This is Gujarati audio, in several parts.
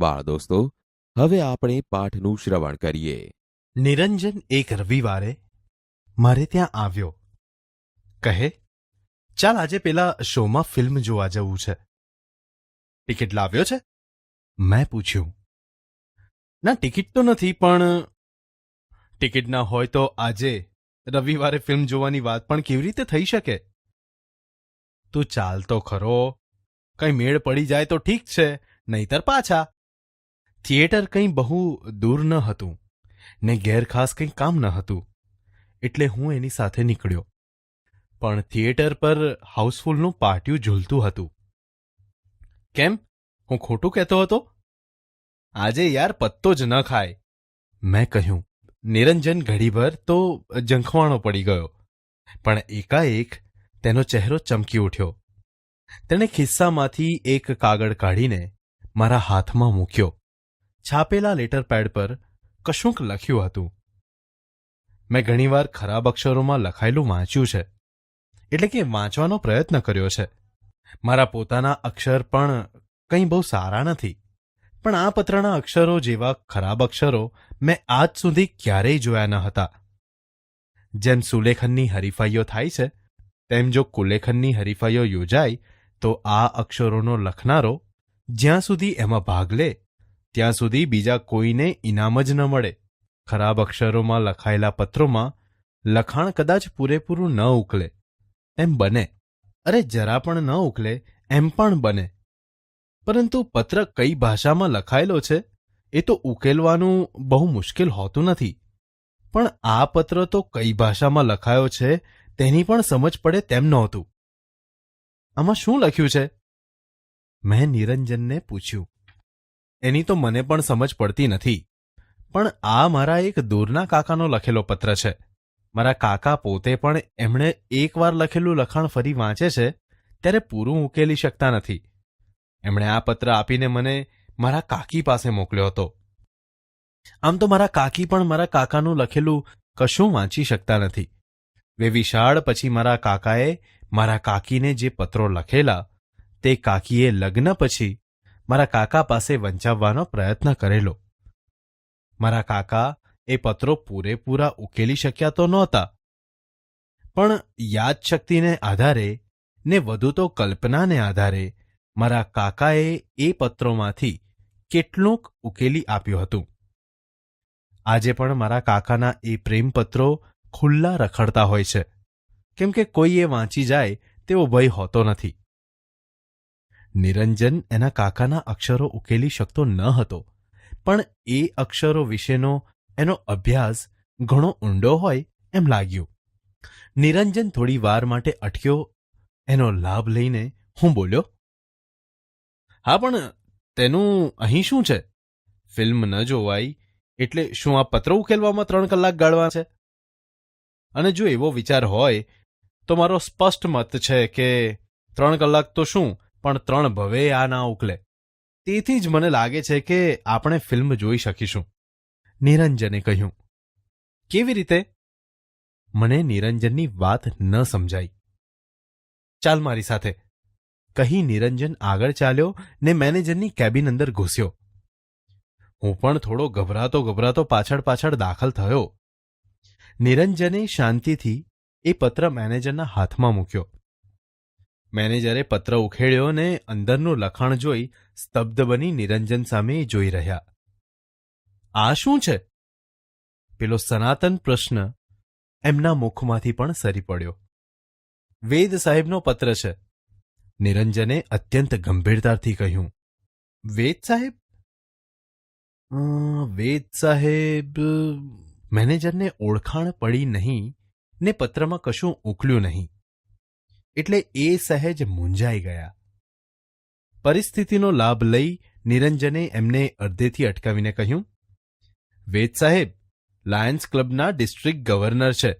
બાળ દોસ્તો, હવે આપણે પાઠનું શ્રવણ કરીએ. નિરંજન એક રવિવારે મારે ત્યાં આવ્યો. કહે, ચાલ આજે પેલા શોમાં ફિલ્મ જોવા જવું છે. ટિકિટ લાવ્યો છે? મેં પૂછ્યું. ના, ટિકિટ તો નથી, પણ ટિકિટ ના હોય તો આજે રવિવારે ફિલ્મ જોવાની વાત પણ કેવી રીતે થઈ શકે? તું ચાલ તો ખરો. કંઈ મેળ પડી જાય તો ઠીક છે, નહીતર પાછા. થિયેટર કંઈ બહુ દૂર ન હતું, ને ઘેર ખાસ કંઈ કામ ન હતું, એટલે હું એની સાથે નીકળ્યો. પણ થિયેટર પર હાઉસફુલનું પાટિયું ઝૂલતું હતું. કેમ? હું ખોટું કહેતો હતો? આજે યાર પત્તો જ ન ખાય. મેં કહ્યું, નિરંજન ઘડીભર તો જંખવાણો પડી ગયો. પણ એકાએક તેનો ચહેરો ચમકી ઉઠ્યો. તેણે ખિસ્સામાંથી એક કાગળ કાઢીને મારા હાથમાં મૂક્યો. છાપેલા લેટર પેડ પર કશુંક લખ્યું હતું. મેં ઘણીવાર ખરાબ અક્ષરોમાં લખાયેલું વાંચ્યું છે, એટલે કે વાંચવાનો પ્રયત્ન કર્યો છે. મારા પોતાના અક્ષર પણ કંઈ બહુ સારા નથી, પણ આ પત્રના અક્ષરો જેવા ખરાબ અક્ષરો મેં આજ સુધી ક્યારેય જોયા ન હતા. જેમ સુલેખનની હરીફાઈઓ થાય છે, તેમ જો કુલેખનની હરીફાઈઓ યોજાય, તો આ અક્ષરોનો લખનારો જ્યાં સુધી એમાં ભાગ લે ત્યાં સુધી બીજા કોઈને ઇનામ જ ન મળે. ખરાબ અક્ષરોમાં લખાયેલા પત્રોમાં લખાણ કદાચ પૂરેપૂરું ન ઉકલે એમ બને. અરે જરા પણ ન ઉકલે એમ પણ બને. પરંતુ પત્ર કઈ ભાષામાં લખાયેલો છે, એ તો ઉકેલવાનું બહુ મુશ્કેલ હોતું નથી. પણ આ પત્ર તો કઈ ભાષામાં લખાયો છે, તેની પણ સમજ પડે તેમ નહોતું. આમાં શું લખ્યું છે? મેં નિરંજનને પૂછ્યું. એની તો મને પણ સમજ પડતી નથી. પણ આ મારા એક દૂરના કાકાનો લખેલો પત્ર છે. મારા કાકા પોતે પણ એમણે એકવાર લખેલું લખાણ ફરી વાંચે છે, ત્યારે પૂરું ઉકેલી શકતા નથી. એમણે આ પત્ર આપીને મને મારા કાકી પાસે મોકલ્યો હતો. આમ તો મારા કાકી પણ મારા કાકાનું લખેલું કશું વાંચી શકતા નથી. વે વિશાળ પછી મારા કાકાએ મારા કાકીને જે પત્રો લખેલા, તે કાકીએ લગ્ન પછી મારા કાકા પાસે વંચાવવાનો પ્રયત્ન કરેલો. મારા કાકા એ પત્રો પૂરેપૂરા ઉકેલી શક્યા તો નહોતા. પણ યાદશક્તિને આધારે ને વધુ તો કલ્પનાને આધારે મારા કાકાએ એ પત્રોમાંથી કેટલુંક ઉકેલી આપ્યું હતું. આજે પણ મારા કાકાના એ પ્રેમપત્રો ખુલ્લા રખડતા હોય છે. કેમ કે કોઈ એ વાંચી જાય તેવો ભય હોતો નથી. નિરંજન એના કાકાના અક્ષરો ઉકેલી શકતો ન હતો. પણ એ અક્ષરો વિશેનો એનો અભ્યાસ ઘણો ઊંડો હોય એમ લાગ્યું. નિરંજન થોડી વાર માટે અટક્યો, એનો લાભ લઈને હું બોલ્યો, હા, પણ તેનું અહીં શું છે? ફિલ્મ ન જોવાય એટલે શું આ પત્ર ઉકેલવામાં ત્રણ કલાક ગાળવા છે? અને જો એવો વિચાર હોય તો મારો સ્પષ્ટ મત છે કે ત્રણ કલાક તો શું પણ ત્રણ ભવે આ ના ઉકલે. તેથી જ મને લાગે છે કે આપણે ફિલ્મ જોઈ શકીશું. નિરંજને કહ્યું. કેવી રીતે? મને નિરંજનની વાત ન સમજાઈ. ચાલ મારી સાથે. કહી નિરંજન આગળ ચાલ્યો ને મેનેજરની કેબિન અંદર ઘૂસ્યો. હું પણ થોડો ગભરાતો ગભરાતો પાછળ પાછળ દાખલ થયો. નિરંજને શાંતિથી એ પત્ર મેનેજરના હાથમાં મૂક્યો. મેનેજરે પત્ર ઉખેડ્યો ને અંદરનું લખાણ જોઈ સ્તબ્ધ બની નિરંજન સામે જોઈ રહ્યા. આ શું છે? પેલો સનાતન પ્રશ્ન એમના મુખમાંથી પણ સરી પડ્યો. વેદ સાહેબનો પત્ર છે. નિરંજને અત્યંત ગંભીરતાથી કહ્યું. વેદ સાહેબ? વેદ સાહેબ, મેનેજરને ઓળખાણ પડી નહીં ને પત્રમાં કશું ઉકલ્યું નહીં. એટલે એ સહેજ મૂંઝાઈ ગયા. પરિસ્થિતિનો લાભ લઈ નિરંજને એમને અડધેથી અટકાવીને કહ્યું, વેદ સાહેબ, લાયન્સ ક્લબના ડિસ્ટ્રિક્ટ ગવર્નર છે.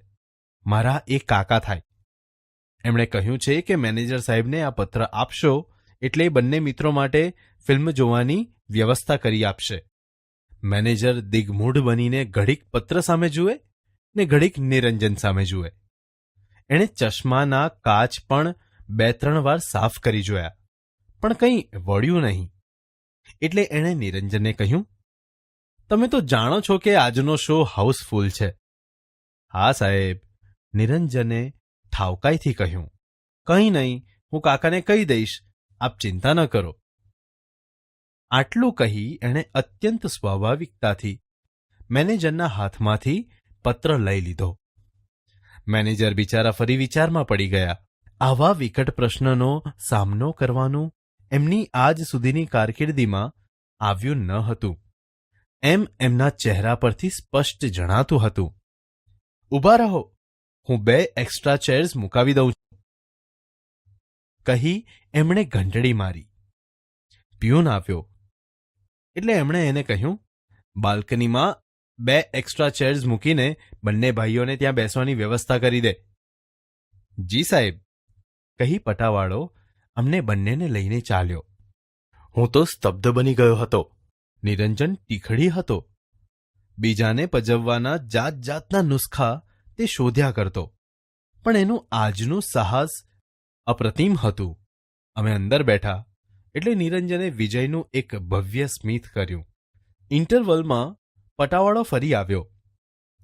મારા એ કાકા થાય. એમણે કહ્યું છે કે મેનેજર સાહેબને આ પત્ર આપશો એટલે બંને મિત્રો માટે ફિલ્મ જોવાની વ્યવસ્થા કરી આપશે. મેનેજર દિગ્મૂઢ બનીને ઘડીક પત્ર સામે જુએ ને ઘડીક નિરંજન સામે જુએ. એણે ચશ્માના કાચ પણ બે ત્રણ વાર સાફ કરી જોયા, પણ કંઈ વળ્યું નહીં. એટલે એણે નિરંજનને કહ્યું, તમે તો જાણો છો કે આજનો શો હાઉસફુલ છે. હા, સાહેબ, નિરંજને ઠાવકાઈથી કહ્યું, કંઈ નહીં, હું કાકાને કહી દઈશ, આપ ચિંતા ન કરો. આટલું કહી એણે અત્યંત સ્વાભાવિકતાથી મેનેજરના હાથમાંથી પત્ર લઈ લીધો. મેનેજર બિચારા ફરી વિચારમાં પડી ગયા. આવા વિકટ પ્રશ્નનો સામનો કરવાનું એમની આજ સુધીની કારકિર્દીમાં આવ્યું ન હતું. એમ એમના ચહેરા પરથી સ્પષ્ટ જણાતું હતું. ઊભા રહો. હું બે એક્સ્ટ્રા ચેર્સ મુકાવી દઉં છું. કહી એમણે ઘંટડી મારી. પ્યુન આવ્યો. એટલે એમણે એને કહ્યું, બાલ્કનીમાં બે એક્સ્ટ્રા ચેર્સ મૂકીને બંને ભાઈઓને ત્યાં બેસવાની વ્યવસ્થા કરી દે. જી સાહેબ, કહી પટાવાળો અમને બંનેને લઈને ચાલ્યો. હું તો સ્તબ્ધ બની ગયો હતો, નિરંજન ટીખડી હતો. બીજાને પજવવાના જાત જાતના નુસ્ખા તે શોધ્યા કરતો. પણ એનું આજનું સાહસ અપ્રતિમ હતું. અમે અંદર બેઠા એટલે નિરંજને વિજયનું એક ભવ્ય સ્મિત કર્યું. ઇન્ટરવલમાં પટાવાળો ફરી આવ્યો.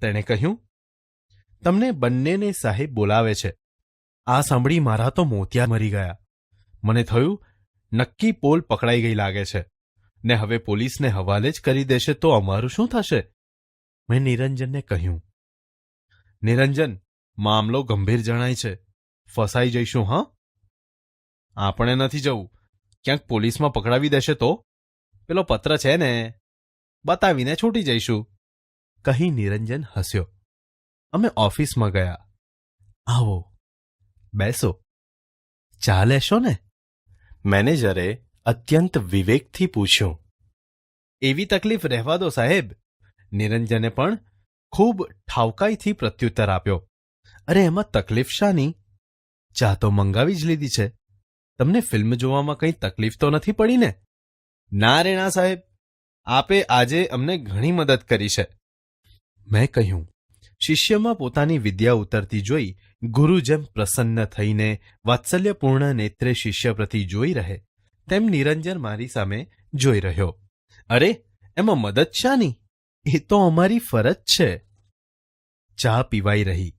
તેણે કહ્યું, તમને બંનેને સાહેબ બોલાવે છે. આ સાંભળી મારા તો મોતિયા મરી ગયા. મને થયું, નક્કી પોલ પકડાઈ ગઈ લાગે છે. ને હવે પોલીસને હવાલે જ કરી દેશે તો અમારું શું થશે? મેં નિરંજનને કહ્યું, નિરંજન, મામલો ગંભીર જણાય છે. ફસાઈ જઈશું, હા? આપણે નથી જવું. ક્યાંક પોલીસમાં પકડાવી દેશે તો? પેલો પત્ર છે ને. બતાવીને છૂટી જઈશું. કહી નિરંજન હસ્યો. અમે ઓફિસમાં ગયા. આવો. બેસો. ચા લેશો ને? મેનેજરે અત્યંત વિવેકથી પૂછ્યું. એવી તકલીફ રહેવા દો સાહેબ. નિરંજને પણ ખૂબ ઠાવકાઈથી પ્રત્યુત્તર આપ્યો. અરે એમાં તકલીફ શાની? ચા તો મંગાવી જ લીધી છે. તમને ફિલ્મ જોવામાં કંઈ તકલીફ તો નથી પડી ને? ના રે ના સાહેબ. આપે આજે અમને ઘણી મદદ કરી છે. મેં કહ્યું શિષ્યમાં પોતાની વિદ્યા ઉતરતી જોઈ ગુરુ જેમ પ્રસન્ન થઈને વાત્સલ્યપૂર્ણ નેત્રે શિષ્ય પ્રતિ જોઈ રહે તેમ નિરંજન મારી સામે જોઈ રહ્યો. અરે એમાં મદદ શાની? એ તો અમારી ફરજ છે. ચા પીવાઈ રહી.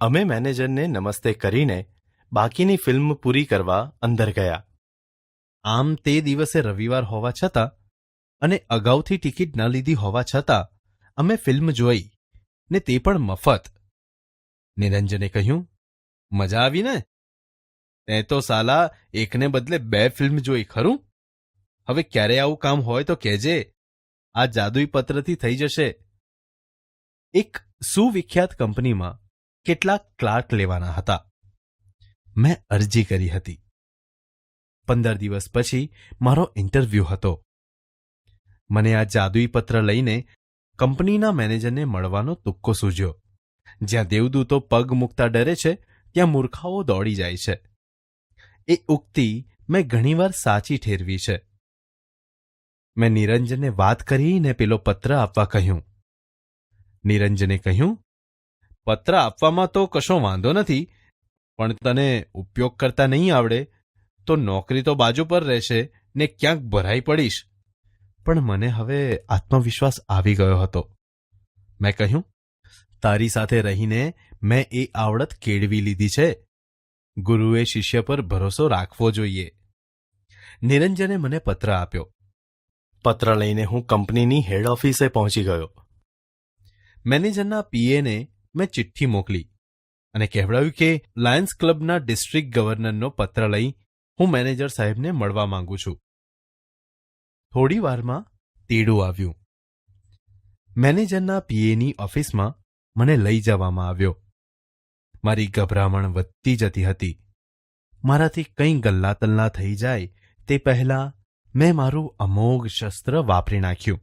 અમે મેનેજરને નમસ્તે કરીને બાકીની ફિલ્મ પૂરી કરવા અંદર ગયા. આમ તે દિવસે રવિવાર હોવા છતાં અને અગાઉથી ટિકિટ ન લીધી હોવા છતાં અમે ફિલ્મ જોઈ ને તે પણ મફત. નિરંજને કહ્યું, મજા આવી ને તે તો સાલા એકને બદલે બે ફિલ્મ જોઈ, ખરું? હવે ક્યારે આવું કામ હોય તો કહેજે, આ જાદુઈ પત્રથી થઈ જશે. એક સુવિખ્યાત કંપનીમાં કેટલાક ક્લાર્ક લેવાના હતા. મેં અરજી કરી હતી. પંદર દિવસ પછી મારો ઇન્ટરવ્યૂ હતો. મને આ જાદુઈ પત્ર લઈને કંપનીના મેનેજરને મળવાનો તુક્કો સૂજ્યો જ્યાં દેવદૂતો પગ મૂકતા ડરે છે, ત્યાં મૂર્ખાઓ દોડી જાય છે. એ ઉક્તિ મેં ઘણીવાર સાચી ઠેરવી છે. મેં નિરંજનને વાત કરીને પેલો પત્ર આપવા કહ્યું. નિરંજને કહ્યું, પત્ર આપવામાં તો કશો વાંધો નથી, પણ તને ઉપયોગ કરતા નહીં આવડે, તો નોકરી તો બાજુ પર રહેશે ને ક્યાંક ભરાઈ પડીશ. પણ મને હવે આત્મવિશ્વાસ આવી ગયો હતો. મેં કહ્યું તારી સાથે રહીને મેં એ આવડત કેળવી લીધી છે. ગુરુએ શિષ્ય પર ભરોસો રાખવો જોઈએ. નિરંજને મને પત્ર આપ્યો. પત્ર લઈને હું કંપનીની હેડ ઓફિસે પહોંચી ગયો. મેનેજરના પીએને મેં ચિઠ્ઠી મોકલી અને કહેવડાવ્યું કે લાયન્સ ક્લબના ડિસ્ટ્રિક્ટ ગવર્નરનો પત્ર લઈ હું મેનેજર સાહેબને મળવા માંગુ છું. થોડી વારમાં તેડું આવ્યું. મેનેજરના પીએની ઓફિસમાં મને લઈ જવામાં આવ્યો. મારી ગભરામણ વધતી જતી હતી. મારાથી કંઈ ગલ્લાતલ્લા થઈ જાય તે પહેલાં મેં મારું અમોઘ શસ્ત્ર વાપરી નાખ્યું.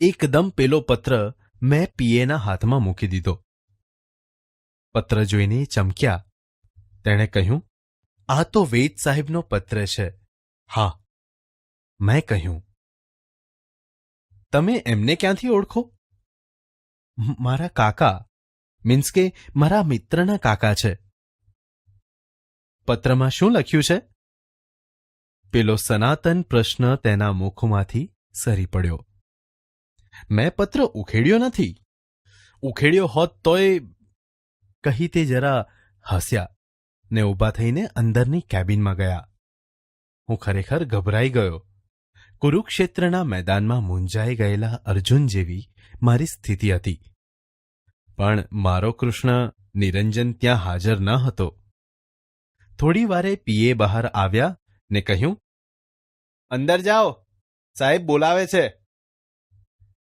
એકદમ પેલો પત્ર મેં પીએના હાથમાં મૂકી દીધો. પત્ર જોઈને ચમક્યા. તેણે કહ્યું, આ તો વેદ સાહેબનો પત્ર છે. હા મેં કહ્યું, તમે એમને ક્યાંથી ઓળખો? મારા કાકા, મીન્સ કે મારા મિત્રના કાકા છે. પત્રમાં શું લખ્યું છે? પેલો સનાતન પ્રશ્ન તેના મુખમાંથી સરી પડ્યો. મેં પત્ર ઉખેડ્યો નથી. ઉખેડ્યો હોત તોય, કહી તે જરા હસ્યા ને ઊભા થઈને અંદરની કેબિનમાં ગયા. હું ખરેખર ગભરાઈ ગયો. કુરુક્ષેત્રના મેદાનમાં મૂંઝાઈ ગયેલા અર્જુન જેવી મારી સ્થિતિ હતી. પણ મારો કૃષ્ણ નિરંજન ત્યાં હાજર ન હતો. થોડી વારે પીએ બહાર આવ્યા ને કહ્યું, અંદર જાઓ, સાહેબ બોલાવે છે.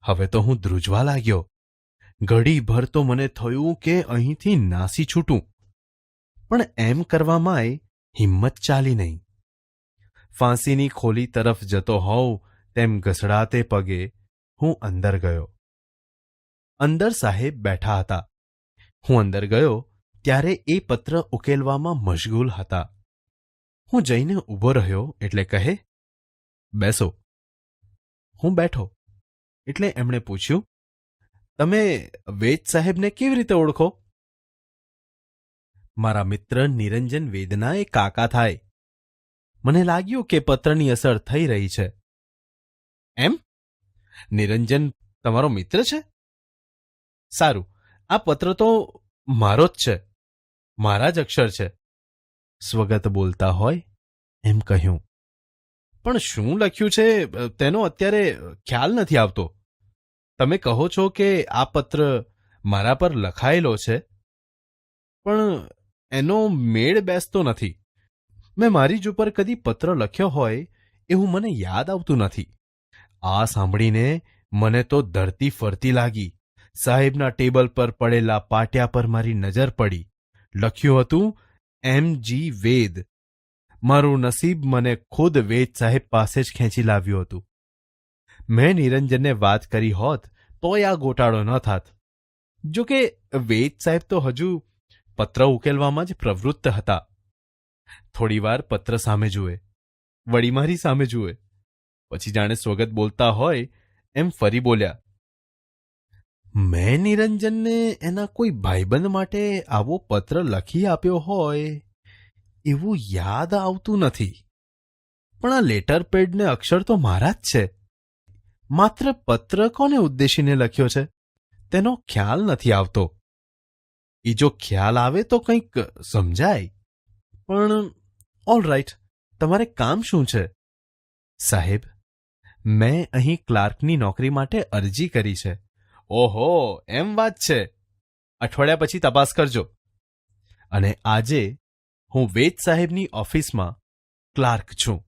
હવે તો હું ધ્રુજવા લાગ્યો. ઘડીભર તો મને થયું કે અહીંથી નાસી છૂટું. પણ એમ કરવામાં હિંમત ચાલી નહીં. ફાંસીની ખોલી તરફ જતો હોઉં, તેમ ઘસડાતે પગે હું અંદર ગયો. અંદર સાહેબ બેઠા હતા. હું અંદર ગયો ત્યારે એ પત્ર ઉકેલવામાં મશગુલ હતા. હું જઈને ઊભો રહ્યો એટલે કહે, બેસો. હું બેઠો એટલે એમણે પૂછ્યું, તમે વેદ સાહેબને કેવી રીતે ઓળખો? મારા મિત્ર નિરંજન વેદના એ કાકા થાય. મને લાગ્યું કે પત્રની અસર થઈ રહી છે. એમ? નિરંજન, તમારો મિત્ર છે? સારું. આ પત્ર તો મારો જ છે. મારા જ અક્ષર છે. સ્વગત બોલતા હોય એમ કહ્યું. પણ શું લખ્યું છે? તેનો અત્યારે ખ્યાલ નથી આવતો. તમે કહો છો કે આ પત્ર મારા પર લખાયેલો છે. પણ એનો મેળ બેસતો નથી. મેં મારી જ ઉપર કદી પત્ર લખ્યો હોય એવું મને યાદ આવતું નથી. આ સાંભળીને મને તો ધરતી ફરતી લાગી. સાહેબના ટેબલ પર પડેલા પાટિયા પર મારી નજર પડી. લખ્યું હતું, એમ જી વેદ. મારું નસીબ મને ખુદ વેદ સાહેબ પાસે જ ખેંચી લાવ્યું હતું. મેં નિરંજનને વાત કરી હોત, તોય આ ગોટાળો ન થાત. જો કે વેદ સાહેબ તો હજુ પત્ર ઉકેલવામાં જ પ્રવૃત્ત હતા. થોડીવાર પત્ર સામે જુએ વળી મારી સામે જુએ, પછી જાણે સ્વગત બોલતા હોય એમ ફરી બોલ્યા, મેં નિરંજનને એના કોઈ ભાઈબંધ માટે આવો પત્ર લખી આપ્યો હોય એવું યાદ આવતું નથી. પણ આ લેટર પેડને અક્ષર તો મારા જ છે. માત્ર પત્ર કોને ઉદ્દેશીને લખ્યો છે? તેનો ખ્યાલ નથી આવતો. એ જો ખ્યાલ આવે તો કંઈક સમજાય. પણ ઓલ રાઇટ તમારે કામ શું છે? સાહેબ, મેં અહીં ક્લાર્કની નોકરી માટે અરજી કરી છે. ઓહો, એમ વાત છે. અઠવાડિયા પછી તપાસ કરજો. અને આજે હું વેદ સાહેબની ઓફિસમાં ક્લાર્ક છું.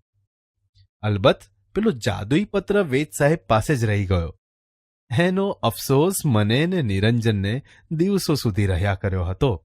અલબત્ત, પેલો જાદુઈ પત્ર વેદ સાહેબ પાસે જ રહી ગયો. એનો અફસોસ મને ને નિરંજનને દિવસો સુધી રહ્યા કર્યો હતો.